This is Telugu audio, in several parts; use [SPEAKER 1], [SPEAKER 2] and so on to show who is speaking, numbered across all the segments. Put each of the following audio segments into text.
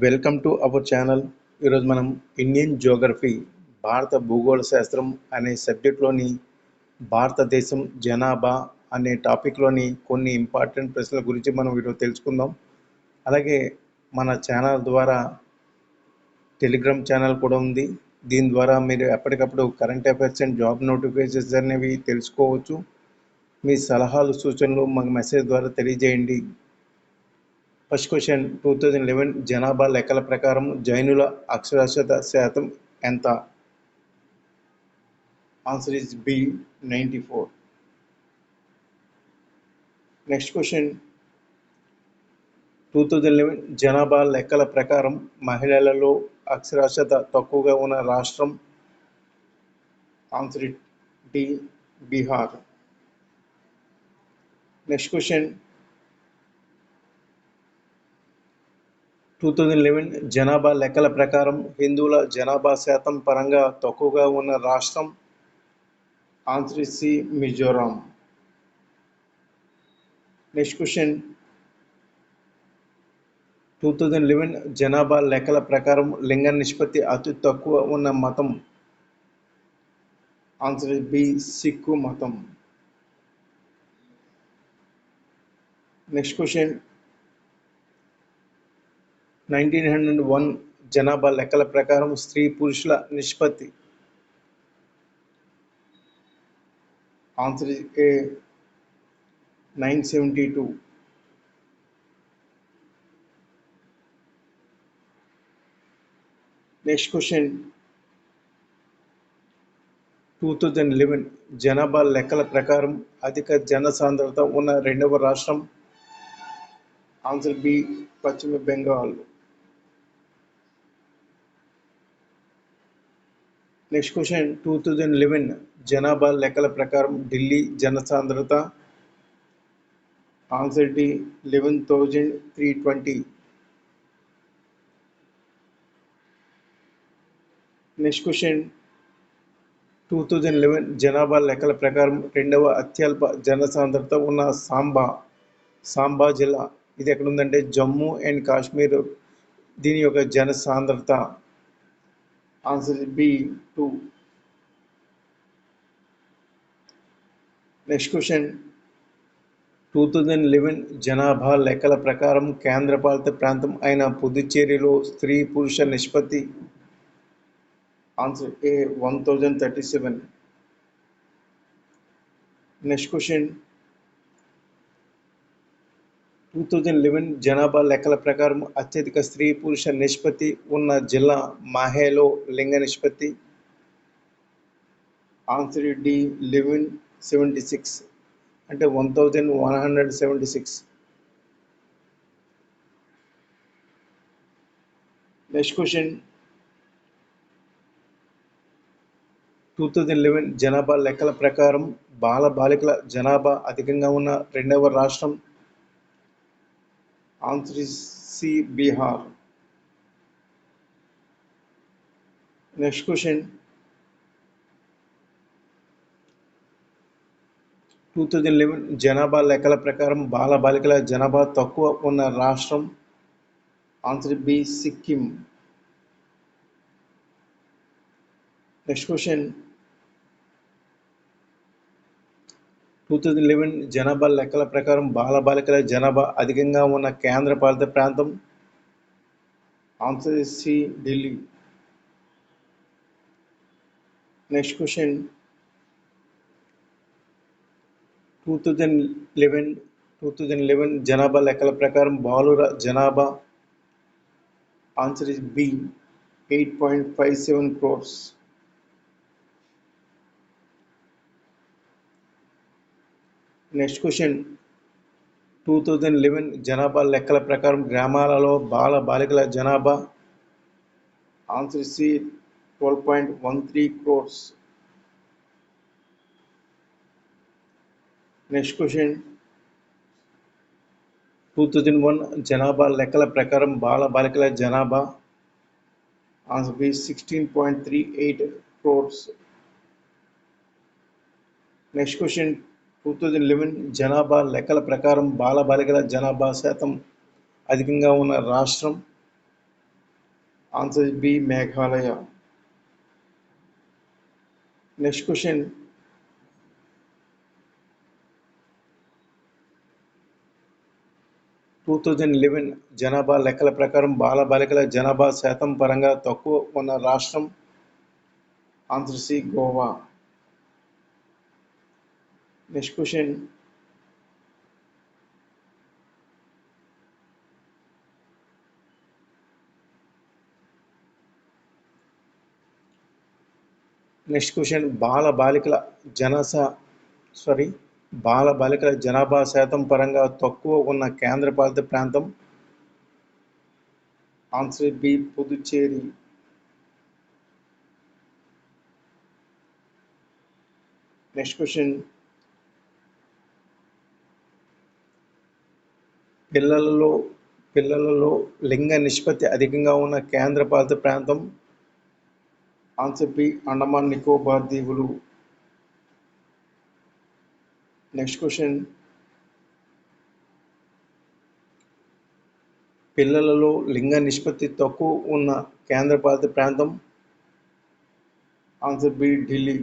[SPEAKER 1] Welcome to our channel. ఈరోజు మనం ఇండియన్ జోగ్రఫీ భారత భూగోళ శాస్త్రం అనే సబ్జెక్ట్లోని భారతదేశం జనాభా అనే టాపిక్లోని కొన్ని ఇంపార్టెంట్ ప్రశ్నల గురించి మనం ఈరోజు తెలుసుకుందాం. అలాగే మన ఛానల్ ద్వారా టెలిగ్రామ్ ఛానల్ కూడా ఉంది. దీని ద్వారా మీరు ఎప్పటికప్పుడు current affairs and job notifications అనేవి తెలుసుకోవచ్చు. మీ సలహాలు సూచనలు మాకు మెసేజ్ ద్వారా తెలియజేయండి. First question two thousand eleven జనాభా లెక్కల ప్రకారం జైనుల అక్షరాస్యత శాతం ఎంత? Answer is B ninety four next question two thousand eleven జనాభా లెక్కల ప్రకారం మహిళలలో అక్షరాస్యత తక్కువగా ఉన్న రాష్ట్రం? Answer D Bihar next question two thousand eleven జనాభా లెక్కల ప్రకారం హిందువుల జనాభా శాతం పరంగా తక్కువగా ఉన్న రాష్ట్రం ఆంధ్రసి C Mizoram. Next question two thousand eleven జనాభా లెక్కల ప్రకారం లింగ నిష్పత్తి అతి తక్కువ ఉన్న మతం ఆన్సర్ బి సిక్కు మతం. Next question nineteen hundred one జనాభా లెక్కల ప్రకారం స్త్రీ పురుషుల నిష్పత్తి answer A nine seventy two next question two thousand eleven జనాభా లెక్కల ప్రకారం అధిక జనసాంద్రత ఉన్న రెండవ రాష్ట్రం ఆన్సర్ బి పశ్చిమ Bengal next question two thousand eleven జనాభా లెక్కల ప్రకారం Delhi జనసాంద్రత answer D eleven thousand three twenty next question two thousand eleven జనాభా లెక్కల ప్రకారం రెండవ అత్యల్ప జనసాంద్రత ఉన్న సాంబా సాంబా జిల్లా. ఇది ఎక్కడ ఉందంటే జమ్మూ అండ్ కాశ్మీర్. దీని యొక్క జనసాంద్రత. Answer B, two next question two thousand eleven జనాభా లెక్కల ప్రకారం కేంద్రపాలిత ప్రాంతం అయిన పుదుచ్చేరిలో స్త్రీ పురుష నిష్పత్తి. Answer A one thousand thirty seven next question two thousand eleven జనాభా లెక్కల ప్రకారం అత్యధిక స్త్రీ పురుష నిష్పత్తి ఉన్న జిల్లా మాహేలో లింగ నిష్పత్తి. Answer D eleven seventy six అంటే one thousand one hundred seventy six. Next question. Two thousand eleven జనాభా లెక్కల ప్రకారం బాల బాలికల జనాభా అధికంగా ఉన్న రెండవ రాష్ట్రం answer C Bihar next question two thousand eleven జనాభా లెక్కల ప్రకారం బాల బాలికల జనాభా తక్కువ ఉన్న రాష్ట్రం answer B Sikkim next question two thousand eleven జనాభా లెక్కల ప్రకారం బాల బాలికల జనాభా అధికంగా ఉన్న కేంద్రపాలిత ప్రాంతం answer C Delhi. Next question two thousand eleven two thousand eleven జనాభా లెక్కల ప్రకారం బాలుర జనాభా answer is B eight point five seven crores next question. Two thousand eleven జనాభా లెక్కల ప్రకారం గ్రామాలలో బాల బాలికల జనాభా. Answer C twelve point one three crores next question two thousand one జనాభా లెక్కల ప్రకారం బాల బాలికల జనాభా. Answer B sixteen point three eight crores next question two thousand eleven జనాభా లెక్కల ప్రకారం బాలబాలికల జనాభా శాతం అధికంగా ఉన్న రాష్ట్రం answer B Meghalaya. Next question. Two thousand eleven జనాభా లెక్కల ప్రకారం బాలబాలికల జనాభా శాతం పరంగా తక్కువ ఉన్న రాష్ట్రం answer C Goa. Next question. Next question బాల బాలికల జనస సారీ బాల బాలికల జనాభా శాతం పరంగా తక్కువ ఉన్న కేంద్రపాలిత ప్రాంతం? Answer B Puducherry. Next question పిల్లలలో పిల్లలలో లింగ నిష్పత్తి అధికంగా ఉన్న కేంద్రపాలిత ప్రాంతం ఆన్సర్ బి అండమాన్ నికోబార్ దీవులు. నెక్స్ట్ క్వశ్చన్ పిల్లలలో లింగ నిష్పత్తి తక్కువ ఉన్న కేంద్రపాలిత ప్రాంతం answer B Delhi.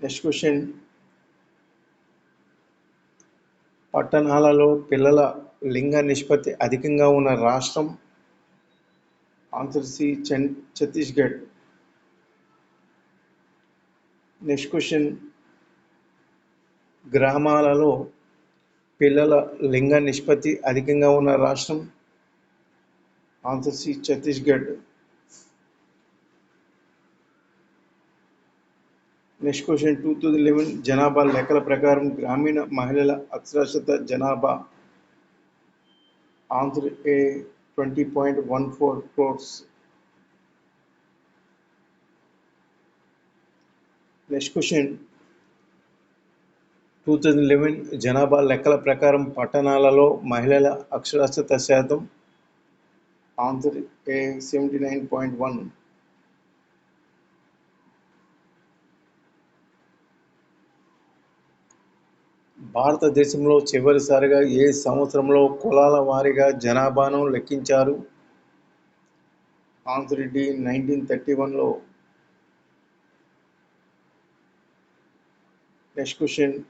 [SPEAKER 1] Next question పట్టణాలలో పిల్లల లింగ నిష్పత్తి అధికంగా ఉన్న రాష్ట్రం answer C Chhattisgarh. Next question గ్రామాలలో పిల్లల లింగ నిష్పత్తి అధికంగా ఉన్న రాష్ట్రం answer C Chhattisgarh. Next question two thousand eleven జనాభా లెక్కల ప్రకారం గ్రామీణ మహిళల అక్షరాస్యత జనాభా answer A twenty point one four crores. Next question. Two thousand eleven జనాభా లెక్కల ప్రకారం పట్టణాలలో మహిళల అక్షరాస్యత శాతం answer A seventy nine point one. భారతదేశంలో చివరిసారిగా ఏ సంవత్సరంలో కులాల వారీగా జనాభాను లెక్కించారు? ఆన్సర్ డి నైన్టీన్ థర్టీ వన్లో next question.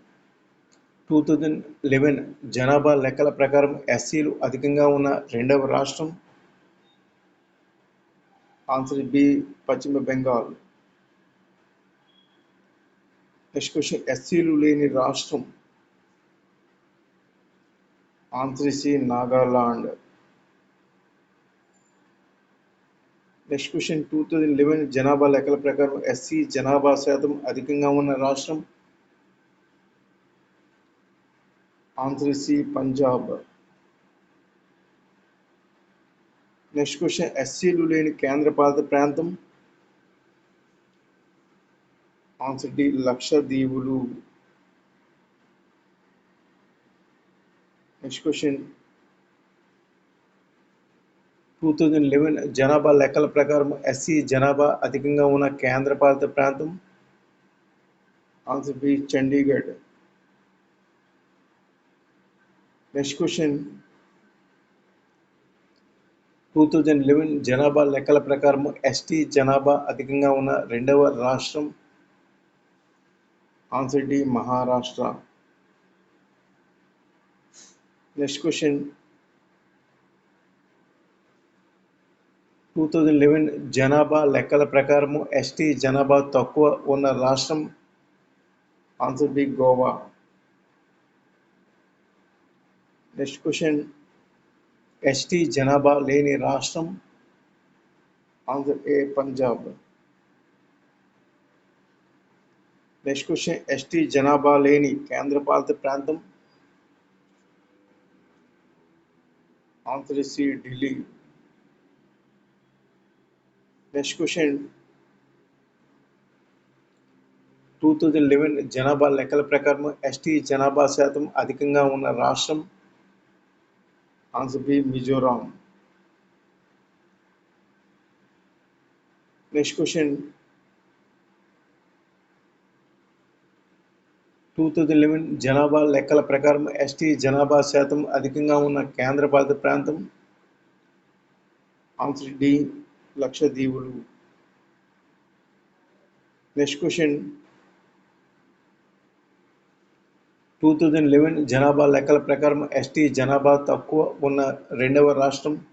[SPEAKER 1] Two thousand eleven జనాభా లెక్కల ప్రకారం ఎస్సీలు అధికంగా ఉన్న రెండవ రాష్ట్రం? ఆన్సర్ బి పశ్చిమ బెంగాల్. Next question. ఎస్సీలు లేని రాష్ట్రం ఆంత్రిసి Nagaland. Next question two thousand eleven జనాభా లెక్కల ప్రకారం ఎస్సీ జనాభా శాతం అధికంగా ఉన్న రాష్ట్రం? ఆంధ్రసి పంజాబ్. నెక్స్ట్ క్వశ్చన్ ఎస్సీలు లేని కేంద్రపాలిత ప్రాంతం? Answer D లక్షద్వీపులు. Next question two thousand eleven SC లెక్కల ప్రకారం ఎస్సీ జనాభా అధికంగా ఉన్న కేంద్రపాలిత ప్రాంతం? Answer B Chandigarh. Next question two thousand eleven జనాభా లెక్కల ప్రకారం ఎస్టీ జనాభా అధికంగా ఉన్న రెండవ రాష్ట్రం? Answer D Maharashtra. Next question two thousand eleven జనాభా లెక్కల ప్రకారము ఎస్టీ జనాభా తక్కువ ఉన్న రాష్ట్రం answer B Goa next question ST జనాభా లేని రాష్ట్రం answer A Punjab next question ST జనాభా లేని కేంద్రపాలిత ప్రాంతం answer C Delhi. Next question two thousand eleven జనాభా లెక్కల ప్రకారం ఎస్టీ జనాభా శాతం అధికంగా ఉన్న రాష్ట్రం answer B Mizoram. Next question two thousand eleven జనాభా లెక్కల ప్రకారం ఎస్టీ జనాభా శాతం అధికంగా ఉన్న కేంద్రపాలిత ప్రాంతం answer D లక్షద్వీపులు. Next question. Two thousand eleven జనాభా లెక్కల ప్రకారం ఎస్టీ జనాభా తక్కువ ఉన్న రెండవ రాష్ట్రం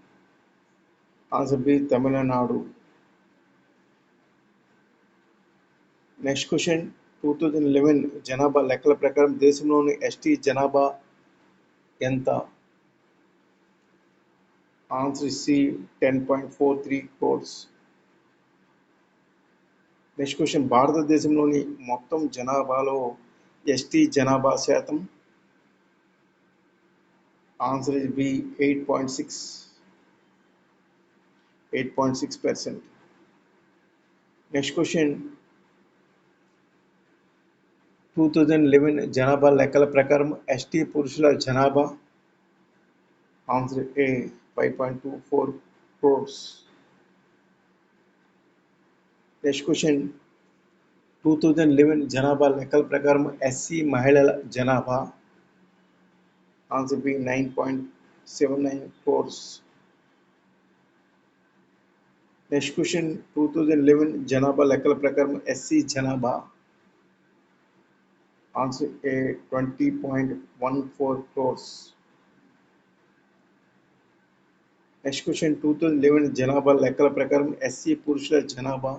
[SPEAKER 1] answer B Tamil Nadu. Next question. Two thousand eleven జనాభా లెక్కల ప్రకారం దేశంలోని ఎస్టీ జనాభా ఎంత? Answer C ten point four three crores next question భారతదేశంలోని మొత్తం జనాభాలో ఎస్టీ జనాభా శాతం? Answer is B eight point six eight point six percent next question two thousand eleven జనాభా లెక్కల ప్రకారం ఎస్టీ పురుషుల జనాభా answer A five point two four crores next question two thousand eleven జనాభా లెక్కల ప్రకారం ఎస్సీ మహిళల జనాభా answer B nine point seven nine crores next question two thousand eleven జనాభా లెక్కల ప్రకారం ఎస్సీ జనాభా answer A twenty point one four crores. Next question two thousand eleven జనాభా లెక్కల ప్రకారం ఎస్సీ పురుషుల జనాభా.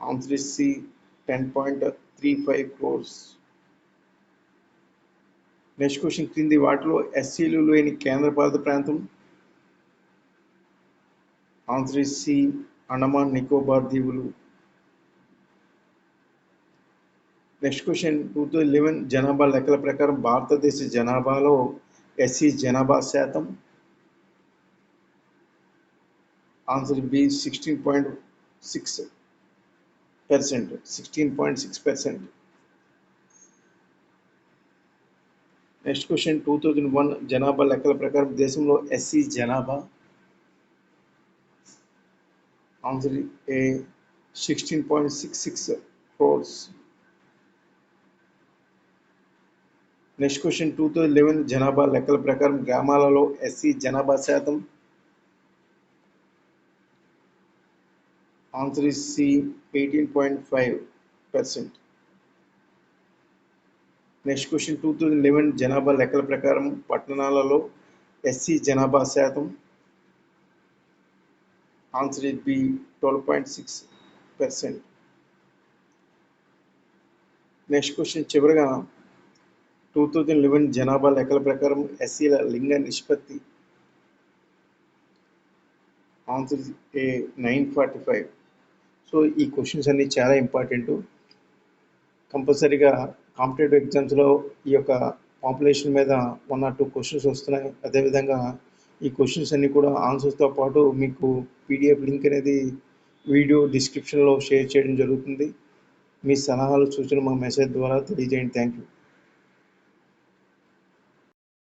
[SPEAKER 1] Answer is C ten point three five crores. Next question క్రింది వాటిలో ఎస్సీలు లేని కేంద్రపాలిత ప్రాంతం. Answer is C Andaman Nicobar దీవులు. Next question two thousand eleven జనాభా లెక్కల ప్రకారం భారతదేశ జనాభాలో ఎస్సీ జనాభా శాతం? Answer B sixteen point six percent sixteen point six percent next question two thousand one జనాభా లెక్కల ప్రకారం దేశంలో ఎస్సీ జనాభా? Answer A sixteen point six six crores next question two thousand eleven జనాభా లెక్కల ప్రకారం గ్రామాలలో ఎస్సీ జనాభా శాతం? Answer is C eighteen point five percent next question two thousand eleven జనాభా లెక్కల ప్రకారం పట్టణాలలో ఎస్సీ జనాభా శాతం? Answer is B twelve point six percent next question చివరిగా టూ థౌజండ్ లెవెన్ జనాభా లెక్కల ప్రకారం ఎస్సీల లింగ నిష్పత్తి. Answer A nine forty five so ఈ క్వశ్చన్స్ అన్నీ చాలా ఇంపార్టెంట్ కంపల్సరీగా కాంపిటేటివ్ ఎగ్జామ్స్లో ఈ యొక్క పాపులేషన్ మీద వన్ ఆర్ టూ క్వశ్చన్స్ వస్తున్నాయి. అదేవిధంగా ఈ క్వశ్చన్స్ అన్నీ కూడా ఆన్సర్స్తో పాటు మీకు పీడిఎఫ్ లింక్ అనేది వీడియో డిస్క్రిప్షన్లో షేర్ చేయడం జరుగుతుంది. మీ సలహాలు సూచనలు మా మెసేజ్ ద్వారా తెలియజేయండి. Thank you